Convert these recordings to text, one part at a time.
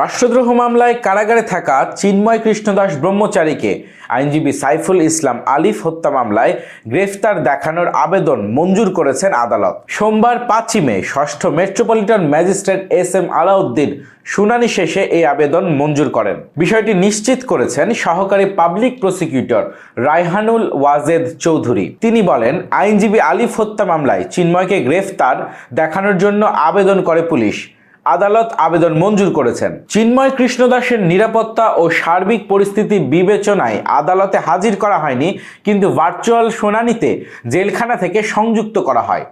রাষ্ট্রদ্রোহ মামলায় কারাগারে থাকা চিন্ময় কৃষ্ণদাস ব্রহ্মচারীকে আইনজীবী সাইফুল ইসলাম আলিফ হত্যা মামলায় গ্রেফতার দেখানোর আবেদন মঞ্জুর করেছেন আদালত। সোমবার পাঁচই মে, ষষ্ঠ metropolitan magistrate S M Alauddin শুনানি শেষে এই আবেদন মঞ্জুর করেন। বিষয়টি নিশ্চিত করেছেন সহকারী পাবলিক প্রসিকিউটর রায়হানুল ওয়াজেদ চৌধুরী। তিনি বলেন, আইনজীবী আলিফ হত্যা মামলায় চিন্ময়কে গ্রেফতার দেখানোর জন্য আবেদন করে পুলিশ। আদালত আবেদন মঞ্জুর করেছেন। চিন্ময় কৃষ্ণদাসের নিরাপত্তা ও সার্বিক পরিস্থিতি বিবেচনায় আদালতে হাজির করা হয়নি, কিন্তু ভার্চুয়াল শুনানিতে জেলখানা থেকে সংযুক্ত করা হয়।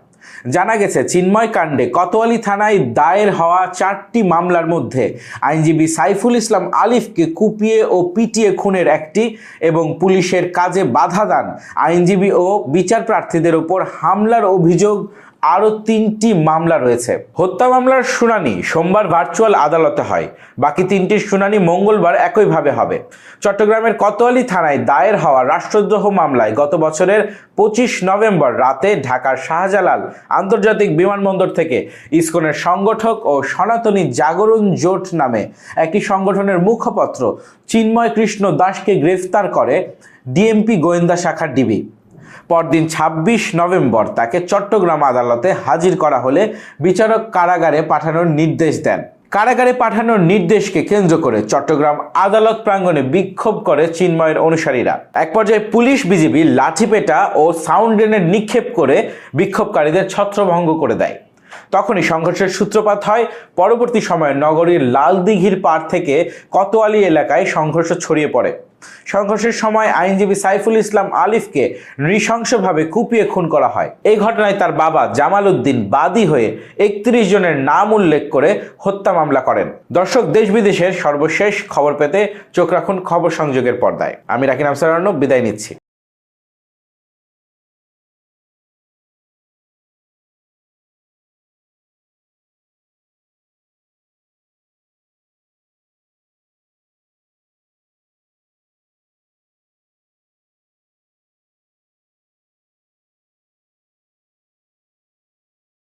জানা গেছে, চিন্ময় কাণ্ডে কোতোয়ালি থানায় দায়ের হওয়া চারটি মামলার মধ্যে আইনজীবী সাইফুল ইসলাম আলিফকে কুপিয়ে ও পিটিয়ে খুনের একটি এবং পুলিশের কাজে বাধা দান আইনজীবী ও বিচার প্রার্থীদের উপর হামলার অভিযোগ আরও তিনটি মামলা রয়েছে। হত্যা মামলার শুনানি সোমবার ভার্চুয়াল আদালতে হয়। বাকি তিনটির শুনানি মঙ্গলবার একইভাবে হবে। চট্টগ্রামের কোতোয়ালি থানায় দায়ের হওয়া রাষ্ট্রদ্রোহ মামলায় গত বছরের পঁচিশ নভেম্বর রাতে ঢাকার শাহজালাল আন্তর্জাতিক বিমানবন্দর থেকে ইসকনের সংগঠক ও সনাতনী জাগরণ জোট নামে একটি সংগঠনের মুখপত্র চিন্ময় কৃষ্ণ দাসকে গ্রেফতার করে ডিএমপি গোয়েন্দা শাখার ডিবি। পরদিন ২৬ নভেম্বর তাকে চট্টগ্রাম আদালতে হাজির করা হলে বিচারক কারাগারে পাঠানোর নির্দেশ দেন। কারাগারে পাঠানোর নির্দেশকে কেন্দ্র করে চট্টগ্রাম আদালত প্রাঙ্গণে বিক্ষোভ করে চিন্ময়ের অনুসারীরা। এক পর্যায়ে পুলিশ বিজিবি লাঠিপেটা ও সাউন্ড গ্রেনেড নিক্ষেপ করে বিক্ষোভকারীদের ছত্রভঙ্গ করে দেয়। তখনই সংঘর্ষের সূত্রপাত হয়। পরবর্তী সময়ে নগরীর লালদিঘির পাড় থেকে কোতোয়ালি এলাকায় সংঘর্ষ ছড়িয়ে পড়ে। সংঘর্ষের সময় আইনজীবী সাইফুল ইসলাম আলিফকে নৃশংসভাবে কুপিয়ে খুন করা হয়। এই ঘটনায় তার বাবা জামাল উদ্দিন বাদী হয়ে একত্রিশ জনের নাম উল্লেখ করে হত্যা মামলা করেন। দর্শক, দেশ বিদেশের সর্বশেষ খবর পেতে চোখ রাখুন খবর সংযোগের পর্দায়। আমি রাকিন আফসার বিদায় নিচ্ছি।